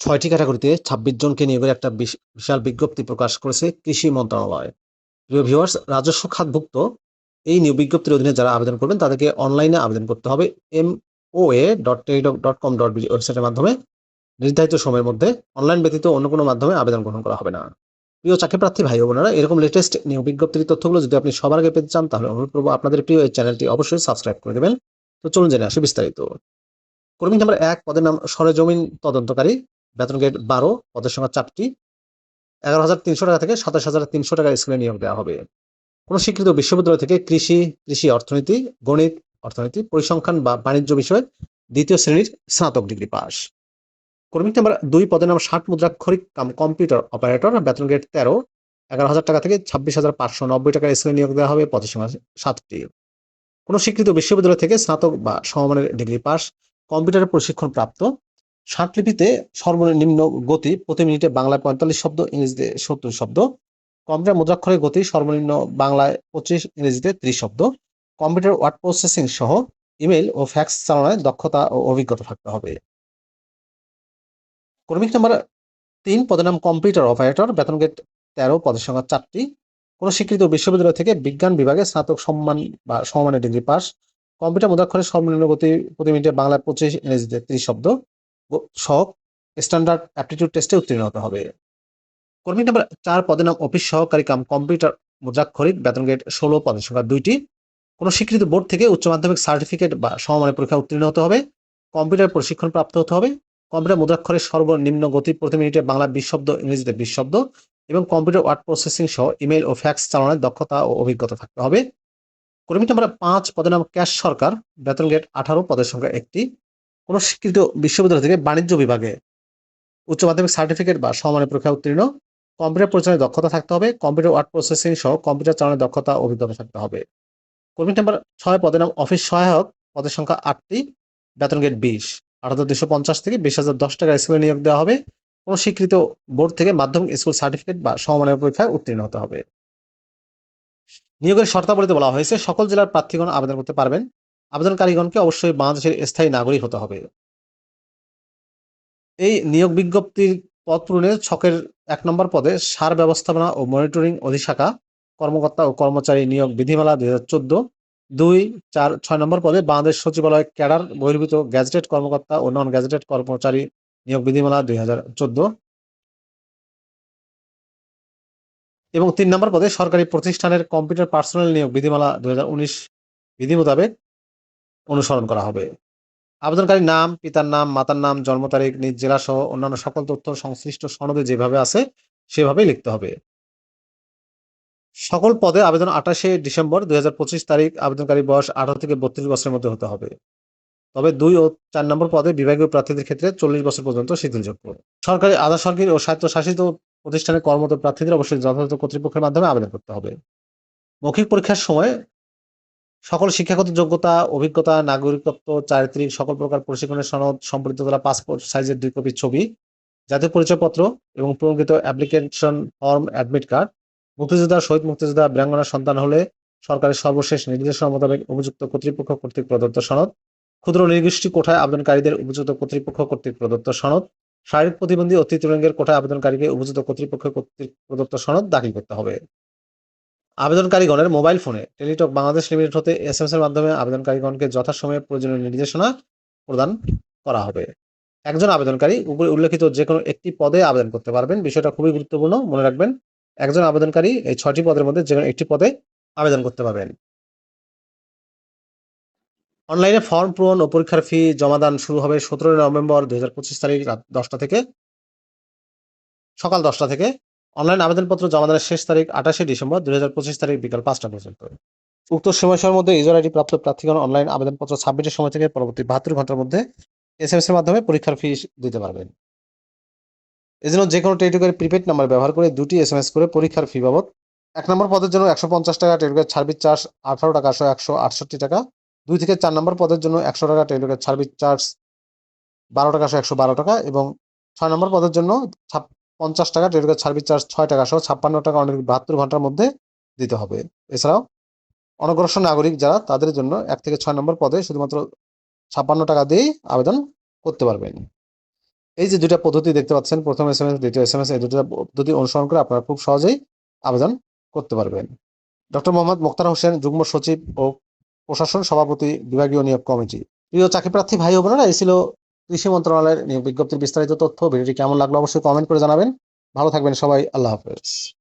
ছয়টি ক্যাটাগরিতে ছাব্বিশ জনকে নিয়োগের একটা বিশ- বিশাল বিজ্ঞপ্তি প্রকাশ করেছে কৃষি মন্ত্রণালয়। প্রিয় ভিউয়ার্স, রাজস্ব খাতভুক্ত এই নিয়োগ বিজ্ঞপ্তির অধীনে যারা আবেদন করবেন, তাদেরকে অনলাইনে আবেদন করতে হবে M O A dot dot com dot ওয়েবসাইটের মাধ্যমে। নির্ধারিত সময়ের মধ্যে অনলাইন ব্যতীত অন্য কোনো মাধ্যমে আবেদন গ্রহণ করা হবে না। প্রিয় চাকরি প্রার্থী ভাই বোনেরা, এরকম লেটেস্ট নিয়োগ বিজ্ঞপ্তির তথ্যগুলো যদি আপনি সবার আগে পেতে চান, তাহলে অনুরোধ করব আপনাদের প্রিয় এই চ্যানেলটি অবশ্যই সাবস্ক্রাইব করে দেবেন। তো চলুন জেনে আসি বিস্তারিত। কর্মী নাম্বার এক, পদের নাম সরেজমিন তদন্তকারী। বেতন গ্রেড বারো, পদের সংখ্যা চারটি। এগারো হাজার তিনশো টাকা থেকে সাতাশ হাজার তিনশো টাকা স্কুলে নিয়োগ দেওয়া হবে। কোনো স্বীকৃত বিশ্ববিদ্যালয় থেকে কৃষি কৃষি অর্থনীতি, গণিত, অর্থনীতি, পরিসংখ্যান বা বাণিজ্য বিষয়ে দ্বিতীয় শ্রেণির স্নাতক ডিগ্রি পাস। কর্মী নাম্বার দুই, পদের নাম ষাট মুদ্রাক্ষরিক কাম, কম্পিউটার অপারেটর, বেতন গ্রেড তেরো, এগারো হাজার টাকা থেকে ছাব্বিশ হাজার পাঁচশো নব্বই টাকা স্কুলে নিয়োগ দেওয়া হবে, পদের সংখ্যা সাতটি। কোনো স্বীকৃত বিশ্ববিদ্যালয় থেকে স্নাতক বা সমমানের ডিগ্রি পাস কম্পিউটারের প্রশিক্ষণ প্রাপ্ত ষাটলিপিতে সর্বনিম্ন গতি প্রতি মিনিটে বাংলায় পঁয়তাল্লিশ শব্দ, ইংরেজিতে সত্তর শব্দ। কম্পিউটার মুদ্রাক্ষরের গতি সর্বনিম্ন বাংলায় পঁচিশ, ইংরেজিতে ত্রিশ শব্দ। কম্পিউটার ওয়ার্ড প্রসেসিং সহ ইমেল ও ফ্যাক্স চালানোয় দক্ষতা ও অভিজ্ঞতা থাকতে হবে। কর্মিক নাম্বার তিন, পদের নাম কম্পিউটার অপারেটর, বেতন গেট তেরো, পদের সংখ্যা চারটি। কোনো স্বীকৃত বিশ্ববিদ্যালয় থেকে বিজ্ঞান বিভাগে স্নাতক সম্মান বা সমমানের ডিগ্রি পাস। কম্পিউটার মুদ্রাক্ষরের সর্বনিম্ন গতি প্রতি মিনিটে বাংলায় পঁচিশ, ইংরেজিতে ত্রিশ শব্দ। গ- সহ স্ট্যান্ডার্ড অ্যাপটিটিউড টেস্টে উত্তীর্ণ হতে হবে। কর্মী নাম্বার চার পদের নাম অফিস সহকারী কাম কম্পিউটার মুদ্রাক্ষরিক বেতন গ্রেড ষোলো, পদের সংখ্যা দুইটি। কোনো স্বীকৃত বোর্ড থেকে উচ্চ মাধ্যমিক সার্টিফিকেট বা সমমানের পরীক্ষা উত্তীর্ণ হতে হবে। কম্পিউটার প্রশিক্ষণ প্রাপ্ত হতে হবে। কম্পিউটার মুদ্রাক্ষরের সর্বনিম্ন গতি প্রতি মিনিটে বাংলা বিশ শব্দ ইংরেজিতে বিশ শব্দ এবং কম্পিউটার ওয়ার্ড প্রসেসিং সহ ইমেল ও ফ্যাক্স চালানোর দক্ষতা ও অভিজ্ঞতা থাকতে হবে। কর্মী নাম্বার পাঁচ পদের নাম ক্যাশ সরকার, বেতন গেট আঠারো, পদের সংখ্যা একটি। কোনো স্বীকৃত বিশ্ববিদ্যালয় থেকে বাণিজ্য বিভাগে উচ্চ মাধ্যমিক সার্টিফিকেট বা সমমানের পরীক্ষা উত্তীর্ণ। কম্পিউটার পরিচালনায় দক্ষতা থাকতে হবে। কম্পিউটার ওয়ার্ড প্রসেসিং সহ কম্পিউটার চালানোর দক্ষতা অভিজ্ঞতা থাকতে হবে। কর্মী নাম্বার ছয়, পদের নাম অফিস সহায়ক। পদের সংখ্যা আটটি। বেতন গেট বিশ। আট হাজার দুশো পঞ্চাশ থেকে বিশ হাজার দশ টাকা স্কুলে নিয়োগ দেওয়া হবে। কোনো স্বীকৃত বোর্ড থেকে মাধ্যমিক স্কুল সার্টিফিকেট বা সমমানের পরীক্ষায় উত্তীর্ণ হতে হবে। নিয়োগের শর্তাবলীতে বলা হয়েছে, সকল জেলার প্রার্থীগণ আবেদন করতে পারবেন। আবেদনকারীগণকে অবশ্যই বাংলাদেশের স্থায়ী নাগরিক হতে হবে। এই নিয়োগ বিজ্ঞপ্তির পদ পূরণের ছকের এক নম্বর পদে সার ব্যবস্থাপনা ও মনিটরিং অধিশাখা, কর্মকর্তা ও কর্মচারী নিয়োগ বিধিমালা দুই হাজার চোদ্দ, দুই চার ছয় নম্বর পদে বাংলাদেশ সচিবালয় ক্যাডার, বহির্ভূত গ্যাজেটেড কর্মকর্তা ও নন গ্যাজেটেড কর্মচারী নিয়োগ বিধিমালা দুই হাজার চোদ্দ। এবং তিন নম্বর পদে সরকারি প্রতিষ্ঠানের কম্পিউটার পার্সোনাল নিয়োগ বিধিমালা দুই হাজার উনিশ বিধি মোতাবেক অনুসরণ করা হবে। আবেদনকারীর নাম, পিতার নাম, মাতার নাম, জন্ম তারিখ, নিজ জেলা সহ অন্যান্য সকল তথ্য সংশ্লিষ্ট সনদে যেভাবে আছে, সেভাবেই লিখতে হবে। সকল পদে আবেদন আঠাশে ডিসেম্বর দুই হাজার পঁচিশ তারিখ আবেদনকারী বয়স আঠারো থেকে বত্রিশ বছরের মধ্যে হতে হবে। তবে দুই ও চার নম্বর পদে বিভাগীয় প্রার্থীদের ক্ষেত্রে চল্লিশ বছর পর্যন্ত শিথিলযোগ্য। সরকারি আধা সরকারি ও স্বায়ত্তশাসিত প্রতিষ্ঠানে কর্মরত প্রার্থীদের অবশ্যই যথাযথ কর্তৃপক্ষের মাধ্যমে আবেদন করতে হবে। মৌখিক পরীক্ষার সময় সকল শিক্ষাগত যোগ্যতা, অভিজ্ঞতা, নাগরিকত্ব, চারিত্রিক সকল প্রকার প্রশিক্ষণের সনদ সম্পর্কিত করা পাসপোর্ট সাইজের দুই কপি ছবি, জাতীয় পরিচয়পত্র এবং প্রঙ্কিত অ্যাপ্লিকেশন ফর্ম অ্যাডমিট কার্ড মুক্তিযোদ্ধা, শহীদ মুক্তিযোদ্ধা বীরাঙ্গনার সন্তান হলে সরকারের সর্বশেষ নির্দেশনা মোতাবেক উপযুক্ত কর্তৃপক্ষ কর্তৃক প্রদত্ত সনদ। ক্ষুদ্র নির্দিষ্ট কোঠায় আবেদনকারীদের উপযুক্ত কর্তৃপক্ষ কর্তৃক প্রদত্ত সনদ। শারীরিক প্রতিবন্ধী অতি তরঙ্গের কোঠায় আবেদনকারীকে উপযুক্ত কর্তৃপক্ষ কর্তৃক প্রদত্ত সনদ দাখিল করতে হবে। আবেদনকারীগণের মোবাইল ফোনে টেলিটক বাংলাদেশ লিমিটেড হতে এস এম এর মাধ্যমে আবেদনকারীগণকে যথাসময়ে প্রয়োজনীয় নির্দেশনা প্রদান করা হবে। একজন আবেদনকারী উপরে উল্লেখিত যে কোনো একটি পদে আবেদন করতে পারবেন। বিষয়টা খুবই গুরুত্বপূর্ণ, মনে রাখবেন, একজন আবেদনকারী এই ছয়টি পদের মধ্যে যে কোনো একটি পদে আবেদন করতে পারবেন। অনলাইনে ফর্ম পূরণ ও পরীক্ষার ফি জমাদান শুরু হবে সতেরোই নভেম্বর দুই হাজার পঁচিশ তারিখ রাত দশটা থেকে, সকাল দশটা থেকে অনলাইন আবেদনপত্র জমাদানের শেষ তারিখ আঠাশে ডিসেম্বর দুই হাজার পঁচিশ তারিখ বিকাল পাঁচটা পর্যন্ত। উক্ত সময়সীমার মধ্যে ইউজার আইডি প্রাপ্ত প্রার্থীগণ অনলাইন আবেদনপত্র সাবমিটের সময় থেকে পরবর্তী বাহাত্তর ঘণ্টার মধ্যে এস এম এর মাধ্যমে পরীক্ষার ফি দিতে পারবেন। এজন্য যে কোনো টেলিটকের প্রিপেড নাম্বার ব্যবহার করে দুটি এস এম এস করে পরীক্ষার ফি বাবদ এক নম্বর পদের জন্য একশো পঞ্চাশ টাকা, টেলিটকের সার্ভিস চার্জ আঠারো টাকা, একশো আটষট্টি টাকা। দুই থেকে চার নম্বর পদের জন্য একশো টাকা, টেলিটকের সার্ভিস চার্জ বারো টাকা, একশো বারো টাকা এবং ছয় নম্বর পদের জন্য পঞ্চাশ টাকা টেলিটকের সার্ভিস চার্জ ছয় টাকা সহ ছাপ্পান্ন টাকা অনেক বাহাত্তর ঘণ্টার মধ্যে দিতে হবে। এছাড়াও অনগ্রসর নাগরিক যারা, তাদের জন্য এক থেকে ছয় নম্বর পদে শুধুমাত্র ছাপ্পান্ন টাকা দিয়েই আবেদন করতে পারবেন। এই যে দুটা পদ্ধতি দেখতে পাচ্ছেন, প্রথম এস এম এস দ্বিতীয় এস এম এস এই দুটো পদ্ধতি অনুসরণ করে আপনারা খুব সহজেই আবেদন করতে পারবেন। ডক্টর মোহাম্মদ মোক্তার হোসেন, যুগ্ম সচিব ও প্রশাসন সভাপতি, বিভাগীয় নিয়োগ কমিটি। প্রিয় চাকরি প্রার্থী ভাই বোনেরা, এই ছিল কৃষি মন্ত্রণালয়ের বিজ্ঞপ্তির বিস্তারিত তথ্য, ভিডিওটি কেমন লাগল অবশ্যই কমেন্ট করে জানাবেন। ভালো থাকবেন সবাই, আল্লাহ হাফেজ।